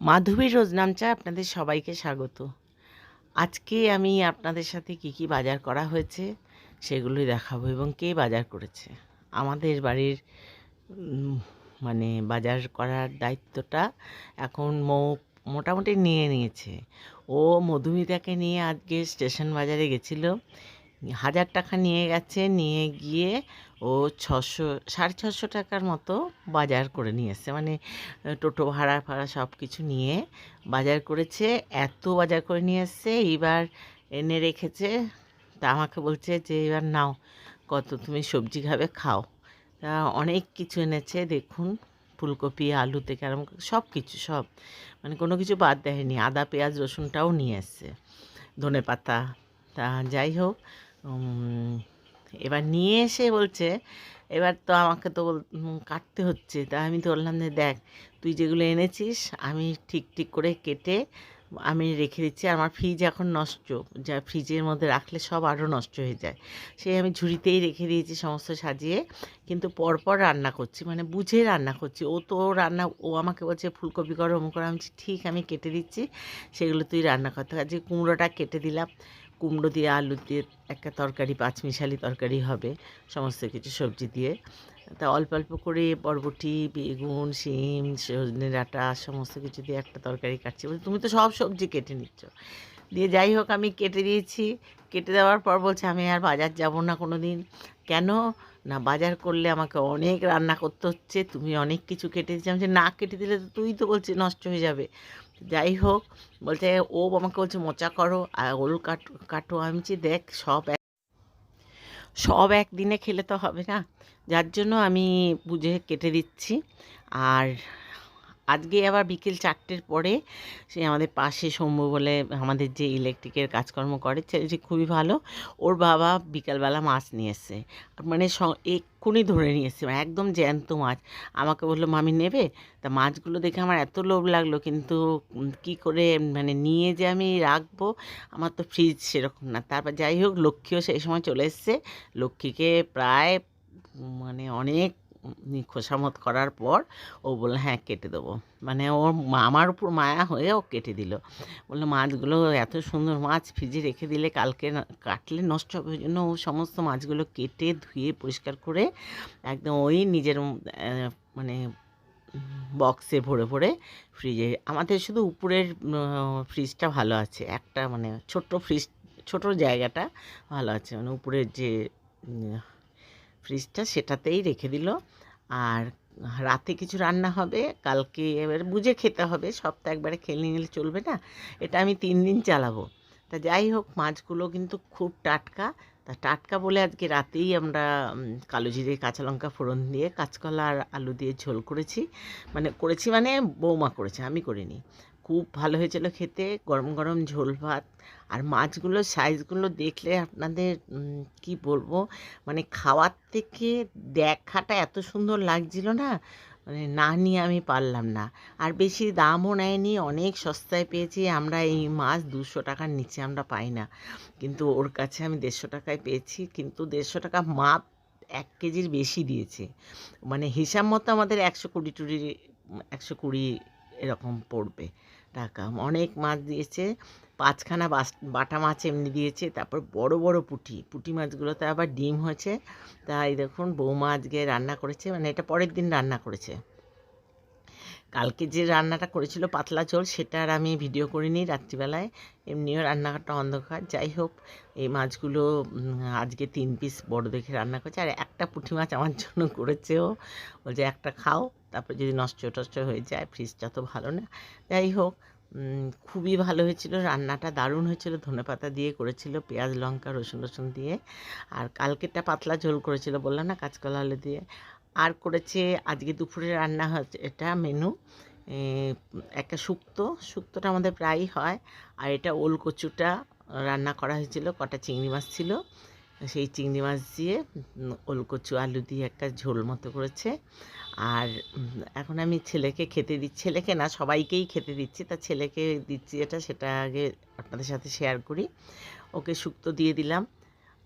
মাধবীর রোজনাম চা আপনাদের সবাইকে স্বাগত। আজকে আমি আপনাদের সাথে কি কি বাজার করা হয়েছে সেগুলোই দেখাবো এবং কে বাজার করেছে। আমাদের বাড়ির মানে বাজার করার দায়িত্বটা এখন মৌ, মোটামুটি নিয়ে নিয়েছে। ও মধুমিতাকে নিয়ে আজকে স্টেশন বাজারে গেছিল। হাজার টাকা নিয়ে গেছে, নিয়ে গিয়ে ও ছশো, সাড়ে ছশো টাকার মতো বাজার করে নিয়ে এসছে। মানে টোটো ভাড়া ফাড়া সব কিছু নিয়ে বাজার করেছে, এত বাজার করে নিয়ে এসছে। এইবার এনে রেখেছে, তা আমাকে বলছে যে, এবার নাও, কত তুমি সবজি খাবে, খাও। তা অনেক কিছু এনেছে, দেখুন, ফুলকপি, আলু থেকে আরম্ভ সব কিছু, সব। মানে কোনো কিছু বাদ দেয়নি, আদা, পেঁয়াজ, রসুনটাও নিয়ে এসছে ধনে পাতা তা যাই হোক এবার নিয়ে এসে বলছে, এবার তো আমাকে তো কাটতে হচ্ছে। তা আমি তো বললাম যে, দেখ, তুই যেগুলো এনেছিস, আমি ঠিক ঠিক করে কেটে, আমি রেখে দিচ্ছি। আমার ফ্রিজ এখন নষ্ট। যা ফ্রিজের মধ্যে রাখলে সব আরও নষ্ট হয়ে যায়। সেই আমি ঝুড়িতেই রেখে দিয়েছি সমস্ত সাজিয়ে। কিন্তু পরপর রান্না করছি মানে বুঝে রান্না করছি। ও তো রান্না, ও আমাকে বলছে, ফুলকপি করো, অমুক করো। আমি ঠিক, আমি কেটে দিচ্ছি। সেগুলো তুই রান্না করতে আজকে কুমড়োটা কেটে দিলাম কুমড়ো দিয়ে, আলু দিয়ে একটা তরকারি, পাঁচমিশালি তরকারি হবে, সমস্ত কিছু সবজি দিয়ে। তা অল্প অল্প করে বরবটি, বেগুন, শিম, সজনে ডাঁটা, সমস্ত কিছু দিয়ে একটা তরকারি কাটছি। বলছি, তুমি তো সব সবজি কেটে নিচ্ছ। দিয়ে যাই হোক, আমি কেটে দিয়েছি। কেটে দেওয়ার পর বলছে, আমি আর বাজার যাব না কোনো দিন কেন? না, বাজার করলে আমাকে অনেক রান্না করতে হচ্ছে, তুমি অনেক কিছু কেটে দিচ্ছি আমি না, কেটে দিলে তো তুই তো বলছি নষ্ট হয়ে যাবে। যাই হোক, বলছে, ও আমাকে বলছে মোচা করো, আর ওল কাটো কাটো আমি বলছি দেখ, সব এক, সব একদিনে খেলে তো হবে না। যার জন্য আমি বুঝে কেটে দিচ্ছি। আর আজকে আবার বিকেল চারটের পরে সে আমাদের পাশে সৌম্য বলে আমাদের যে ইলেকট্রিকের কাজকর্ম করে ছেলেটি খুবই ভালো। ওর বাবা বিকালবেলা মাছ নিয়ে এসছে। মানে এক্ষুনি ধরে নিয়ে এসছে মানে একদম জ্যান্ত মাছ। আমাকে বলল, মামি, নেবে? তা মাছগুলো দেখে আমার এত লোভ লাগল, কিন্তু কি করে মানে নিয়ে যে আমি রাখব? আমার তো ফ্রিজ সেরকম না। তারপর যাই হোক, লক্ষ্মীও সেই সময় চলে এসছে। লক্ষ্মীকে প্রায় মানে অনেক খোসামত করার পর ও বলল হ্যাঁ কেটে দেবো। মানে ওর মা- আমার উপর মায়া হয়ে ও কেটে দিল। বলল, মাছগুলো এত সুন্দর মাছ ফ্রিজে রেখে দিলে কালকে কাটলে নষ্ট হবে ওই জন্য ও সমস্ত মাছগুলো কেটে ধুয়ে পরিষ্কার করে একদম ওই নিজের মানে বক্সে ভরে ভরে ফ্রিজে আমাদের শুধু উপরের ফ্রিজটা ভালো আছে। একটা মানে ছোট্ট ফ্রিজ, ছোট জায়গাটা ভালো আছে। মানে উপরের যে ফ্রিজটা সেটাতেই রেখে দিল। আর রাতে কিছু রান্না হবে, কালকে এবার বুঝে খেতে হবে, সপ্তাহে একবারে খেলে নিলে চলবে না, এটা আমি তিন দিন চালাবো। তা যাই হোক, মাছগুলো কিন্তু খুব টাটকা। তা টাটকা বলে আজকে রাতেই আমরা কালো জিরে, কাঁচা লঙ্কা ফোড়ন দিয়ে, কাঁচকলা আর আলু দিয়ে ঝোল করেছি। মানে করেছি মানে বৌমা করেছে, আমি করিনি। খুব ভালো হয়েছিল খেতে। গরম গরম ঝোল ভাত। আর মাছগুলোর সাইজগুলো দেখলে আপনাদের কি বলব? মানে খাওয়ার থেকে দেখাটা এত সুন্দর লাগছিল না? মানে না নিয়ে আমি পারলাম না। আর বেশি দামও নেয়নি, অনেক সস্তায় পেয়েছি। আমরা এই মাছ দুশো টাকার নিচে আমরা পাই না। কিন্তু ওর কাছে আমি দেড়শো টাকায় পেয়েছি। কিন্তু দেড়শো টাকা মাপ এক কেজির বেশি দিয়েছে। মানে হিসাব মতো আমাদের একশো কুড়ি টুড়ি একশো কুড়ি এরকম পড়বে। টাকা অনেক মাছ দিয়েছে, পাঁচখানা বাটা মাছ এমনি দিয়েছে, তারপর বড় বড় পুঁটি। পুঁটি মাছগুলোতে আবার ডিম হয়েছে। তাই দেখুন, বৌমা আজকে রান্না করেছে মানে এটা পরের দিন রান্না করেছে। কালকে যে রান্নাটা করেছিল পাতলা ঝোল, সেটা আর আমি ভিডিও করিনি রাত্রিবেলায়। এমনিও রান্নাঘরটা অন্ধকার। যাই হোক, এই মাছগুলো আজকে তিন পিস বড় দেখে রান্না করেছে। আর একটা পুঁটি মাছ আমার জন্য করেছেও বলছে, একটা খাও। তারপর যদি নষ্ট টষ্ট হয়ে যায় ফ্রিজটা তো ভালো না। যাই হোক খুবই ভালো হয়েছিল, রান্নাটা দারুণ হয়েছিল ধনেপাতা দিয়ে করেছিল, পেঁয়াজ, লঙ্কা, রসুন রসুন দিয়ে। আর কালকেরটা পাতলা ঝোল করেছিল, বললাম না, কাঁচকলা, আলু দিয়ে। আর করেছে, আজকে দুপুরে রান্না হচ্ছে, এটা মেনু একটা শুক্তো। শুক্তোটা আমাদের প্রায়ই হয়। আর এটা ওল কচুটা রান্না করা হয়েছিল, কটা চিংড়ি মাছ ছিল। সেই চিংড়ি মাছ দিয়ে উম, ওল কচু আলু দিয়ে একটা ঝোল মতো করেছে। আর এখন আমি ছেলেকে খেতে দিচ্ছি ছেলেকে না সবাইকেই খেতে দিচ্ছি। তা ছেলেকে দিচ্ছি এটা সেটা আগে আপনাদের সাথে শেয়ার করি। ওকে শুক্তো দিয়ে দিলাম।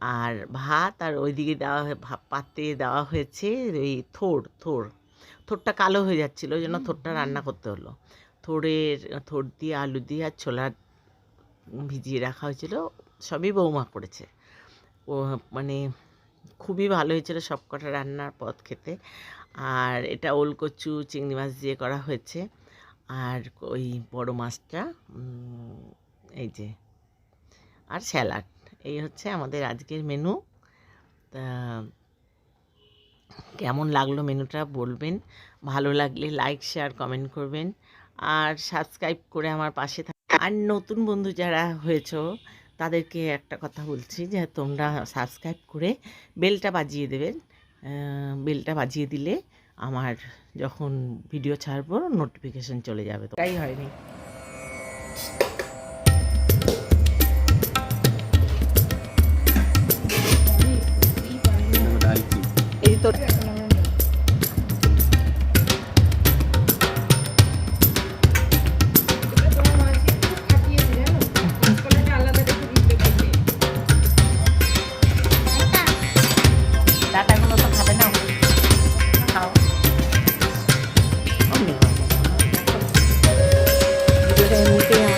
আর ভাত আর ওইদিকে দেওয়া হয়ে- পাতে দেওয়া হয়েছে ওই থোড় থোড়। থোড়টা কালো হয়ে যাচ্ছিল ওই জন্য থোড়টা রান্না করতে হলো। থোড়ের থোড় দিয়ে আলু দিয়ে আর ছোলা ভিজিয়ে রাখা হয়েছিল সবই বৌমা করেছে। মানে খুবই ভালো হয়েছিল সব কটা রান্নার পদ খেতে। আর এটা ওলকচু চিংড়ি মাছ দিয়ে করা হয়েছে। আর ওই বড় মাছটা এই যে, আর স্যালাড। এই হচ্ছে আমাদের আজকের মেনু। তা কেমন লাগল মেনুটা বলবেন। ভালো লাগলে লাইক, শেয়ার, কমেন্ট করবেন। আর সাবস্ক্রাইব করে আমার পাশে থাক আর নতুন বন্ধু যারা হয়েছো তাদেরকে একটা কথা বলছি যে তোমরা সাবস্ক্রাইব করে বেলটা বাজিয়ে দেবেন। বেলটা বাজিয়ে দিলে আমার যখন ভিডিও ছাড়বো নোটিফিকেশন চলে যাবে। তো তাই হয়নি। এই